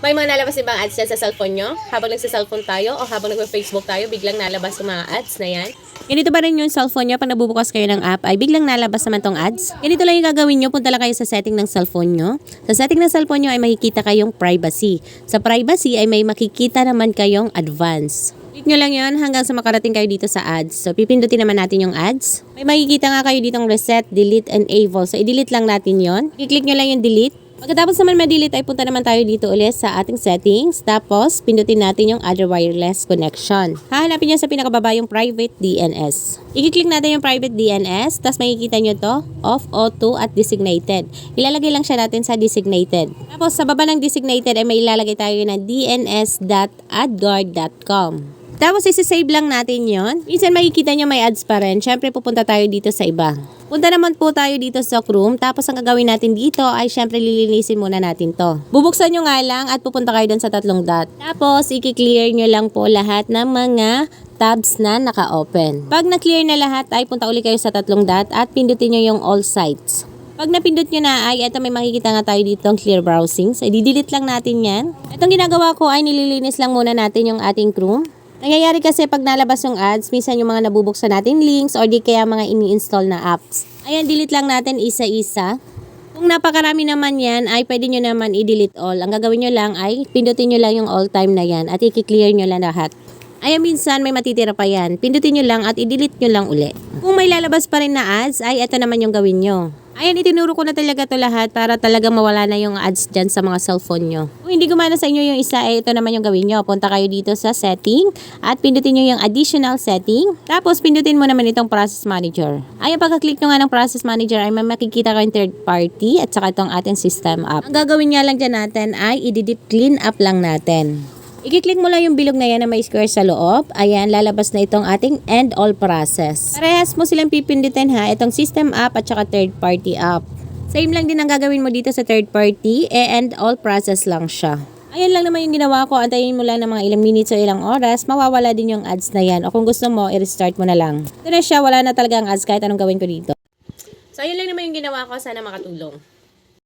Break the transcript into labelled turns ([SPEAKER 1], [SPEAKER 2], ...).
[SPEAKER 1] May mga nalabas ibang ads dyan sa cellphone nyo? Habang nagsa-cellphone tayo o habang nagpa-Facebook tayo, biglang nalabas yung mga ads na yan? Ganito ba rin yung cellphone nyo pag nabubukas kayo ng app ay biglang nalabas naman tong ads? Ganito lang yung gagawin nyo, punta lang kayo sa setting ng cellphone nyo. Sa setting ng cellphone nyo ay makikita kayong privacy. Sa privacy ay may makikita naman kayong advance. Click nyo lang yon hanggang sa makarating kayo dito sa ads. So, pipindutin naman natin yung ads. May makikita nga kayo ditong reset, delete, enable. So, i-delete lang natin yon. I-click nyo lang yung delete. Pagkatapos naman ma-delete ay punta naman tayo dito ulit sa ating settings. Tapos, pindutin natin yung other wireless connection. Hahanapin nyo sa pinakababa yung private DNS. I-click natin yung private DNS. Tapos makikita nyo to, off, auto, at designated. Ilalagay lang siya natin sa designated. Tapos, sa baba ng designated ay may ilalagay tayo na dns.adguard.com. Tapos, isi-save lang natin yon. Minsan makikita nyo may ads pa rin. Siyempre, pupunta tayo dito sa iba. Punta naman po tayo dito sa Chrome. Tapos, ang gagawin natin dito ay siyempre lilinisin muna natin to. Bubuksan nyo nga lang at pupunta kayo dun sa tatlong dot. Tapos, i-clear nyo lang po lahat ng mga tabs na naka-open. Pag na-clear na lahat, ay punta ulit kayo sa tatlong dot at pindutin nyo yung all sites. Pag napindot nyo na ay, eto may makikita nga tayo dito ang clear browsing. So, i-delete lang natin yan. Itong ginagawa ko ay nililinis lang muna natin yung ating Chrome. Nangyayari kasi pag nalabas yung ads, minsan yung mga nabubuksan natin links or di kaya mga ini-install na apps. Ayan, delete lang natin isa-isa. Kung napakarami naman yan, ay pwede nyo naman i-delete all. Ang gagawin nyo lang ay pindutin nyo lang yung all time na yan at i-clear nyo lang lahat. Ayan, minsan may matitira pa yan. Pindutin nyo lang at i-delete nyo lang uli. Kung may lalabas pa rin na ads, ay ito naman yung gawin nyo. Ayan, itinuro ko na talaga to lahat para talagang mawala na yung ads dyan sa mga cellphone nyo. Kung hindi gumana sa inyo yung isa, ay ito naman yung gawin nyo. Punta kayo dito sa setting at pindutin nyo yung additional setting. Tapos, pindutin mo naman itong process manager. Ayan, pagka-click nyo nga ng process manager, ay may makikita kayong third party at saka itong ating system app. Ang gagawin nga lang dyan natin ay i-deep clean up lang natin. I-click mo lang yung bilog na yan na may square sa loob. Ayan, lalabas na itong ating end all process. Parehas mo silang pipindutin ha, itong system app at saka third party app. Same lang din ang gagawin mo dito sa third party, eh, end all process lang siya. Ayan lang naman yung ginawa ko, antayin mo lang ng mga ilang minutes o ilang oras, mawawala din yung ads na yan. O kung gusto mo, i-restart mo na lang. Ito na siya, wala na talaga ang ads kahit anong gawin ko dito. So, ayun lang naman yung ginawa ko. Sana makatulong.